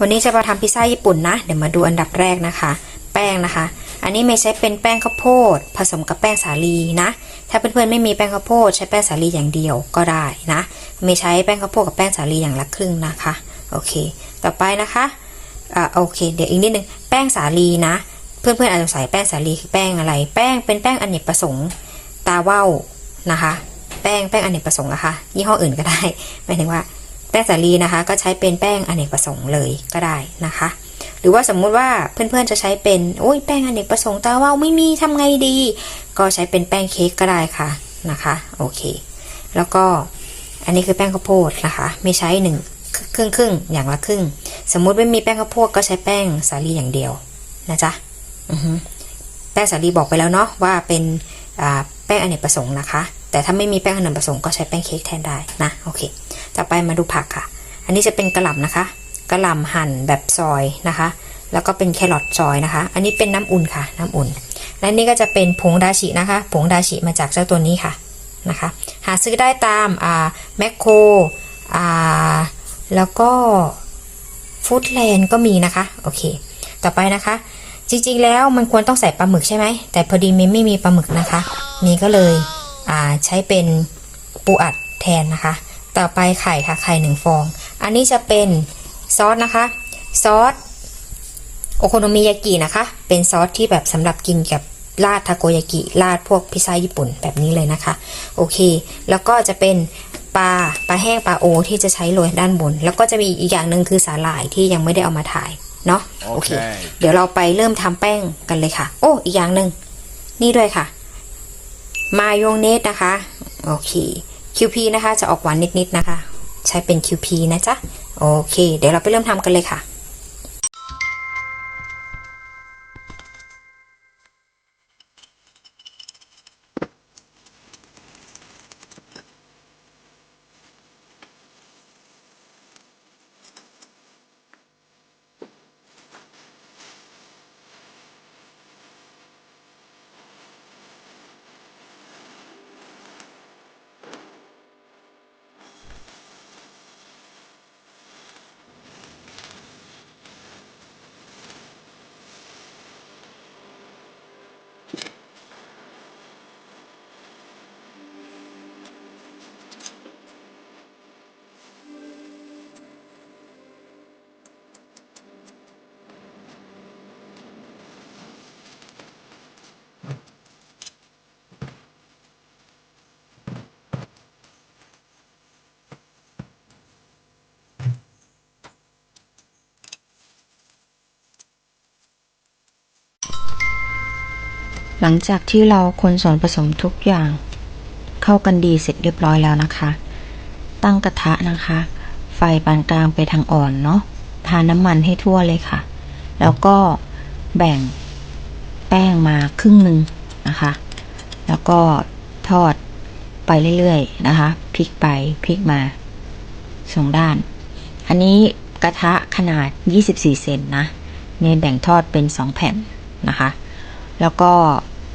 วันนี้จะมาทำพิซซ่าญี่ปุ่นนะ เดี๋ยวมาดูอันดับแรกนะคะ แป้งนะคะ อันนี้ไม่ใช้เป็นแป้งข้าวโพด ผสมกับแป้งสาลีนะ ถ้าเพื่อนๆไม่มีแป้งข้าวโพด ใช้แป้งสาลีอย่างเดียวก็ได้นะไม่ใช้แป้งข้าวโพดกับแป้งสาลีอย่างละครึ่งนะคะโอเค ต่อไปนะคะอ่าโอเค เดี๋ยวอีกนิดนึงแป้งสาลีนะ เพื่อนๆอาจจะใส่แป้งสาลีคือแป้งอะไร แป้งเป็นแป้งอเนกประสงค์ตาเว้านะคะ แป้งแป้งอเนกประสงค์นะคะยี่ห้ออื่นก็ได้หมายถึงว่า แป้งสาลีนะคะ ก็ใช้เป็นแป้งอเนกประสงค์เลยก็ได้นะคะ หรือว่าสมมุติว่าเพื่อนๆจะใช้เป็นโอ้ยแป้งอเนกประสงค์ตาว่าไม่มีทำไงดี ก็ใช้เป็นแป้งเค้กก็ได้ค่ะนะคะโอเค แล้วก็อันนี้คือแป้งข้าวโพดนะคะไม่ใช้หนึ่งครึ่งครึ่งอย่างละครึ่ง สมมุติไม่มีแป้งข้าวโพดก็ใช้แป้งสาลีอย่างเดียวนะจ๊ะแป้งสาลีบอกไปแล้วเนาะว่าเป็นแป้งอเนกประสงค์นะคะ แต่ถ้าไม่มีแป้งอเนกประสงค์ก็ใช้แป้งเค้กแทนได้นะโอเค ไปมาดูผักค่ะ อันนี้จะเป็นกระหล่ำนะคะ กระหล่ำหั่นแบบซอยนะคะ แล้วก็เป็นแครอทซอยนะคะ อันนี้เป็นน้ำอุ่นค่ะ น้ำอุ่น และนี่ก็จะเป็นผงดาชินะคะ ผงดาชิมาจากเจ้าตัวนี้ค่ะนะคะ หาซื้อได้ตามอ่าแมคโครอ่าแล้วก็ฟู้ดแลนด์ก็มีนะคะ โอเค ต่อไปนะคะ จริงๆแล้วมันควรต้องใส่ปลาหมึกใช่ไหม แต่พอดีมินไม่มีปลาหมึกนะคะ มีก็เลยอ่าใช้เป็นปูอัดแทนนะคะ ต่อไปไข่ค่ะไข่หนึ่งฟอง อันนี้จะเป็นซอสนะคะ ซอสโอโคโนมิยากินะคะ เป็นซอสที่แบบสำหรับกินกับราดทาโกยากิราดพวกพิซซ่าญี่ปุ่นแบบนี้เลยนะคะ โอเค แล้วก็จะเป็นปลาปลาแห้งปลาโอที่จะใช้โรยด้านบน แล้วก็จะมีอีกอย่างหนึ่งคือสาหร่ายที่ยังไม่ได้เอามาถ่ายเนาะโอเคโอเคเดี๋ยวเราไปเริ่มทำแป้งกันเลยค่ะ โอ้อีกอย่างหนึ่งนี่ด้วยค่ะ มายองเนสนะคะ โอเค QP นะคะ จะออกหวานนิดๆนะคะ ใช้เป็น QP นะจ๊ะ โอเค เดี๋ยวเราไปเริ่มทำกันเลยค่ะ หลังจากที่เราคนส่วนผสมทุกอย่าง เข้ากันดีเสร็จเรียบร้อยแล้วนะคะ ตั้งกระทะนะคะ ไฟปานกลางไปทางอ่อนเนาะทาน้ำมันให้ทั่วเลยค่ะ แล้วก็แบ่งแป้งมาครึ่งหนึ่งนะคะ แล้วก็ทอดไปเรื่อยๆนะคะพลิกไปพลิกมาสองด้าน อันนี้กระทะขนาด 24 เซนนะเมย์แบ่งทอดเป็น 2 แผ่นนะคะ แล้วก็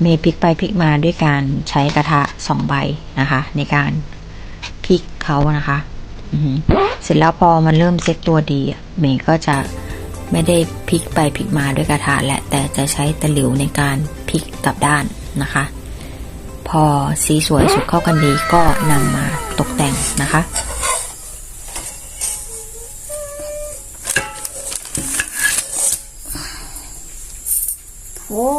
เมย์พลิกไปพลิกมาด้วยการใช้กระทะสองใบนะคะ ในการพลิกเขานะคะเสร็จแล้วพอมันเริ่มเซ็ตตัวดีเมย์ก็จะไม่ได้พลิกไปพลิกมาด้วยกระทะแหละแต่จะใช้ตะหลิวในการพลิกกลับด้านนะคะ พอสีสวยสุดเข้ากันดีก็นำมาตกแต่งนะคะ โอ้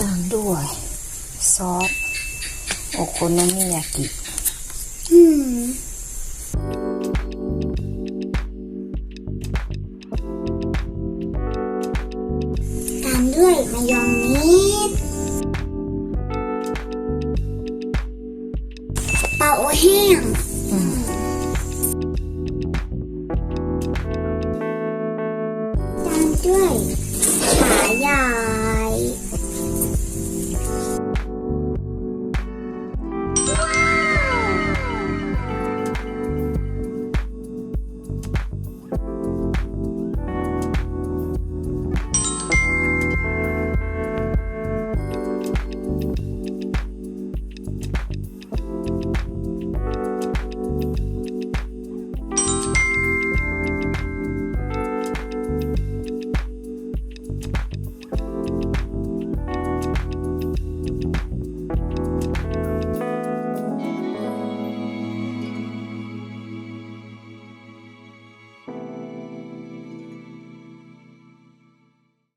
ตามด้วย ซอส โอโคโนมิยากิอืตามด้วยมายองเนส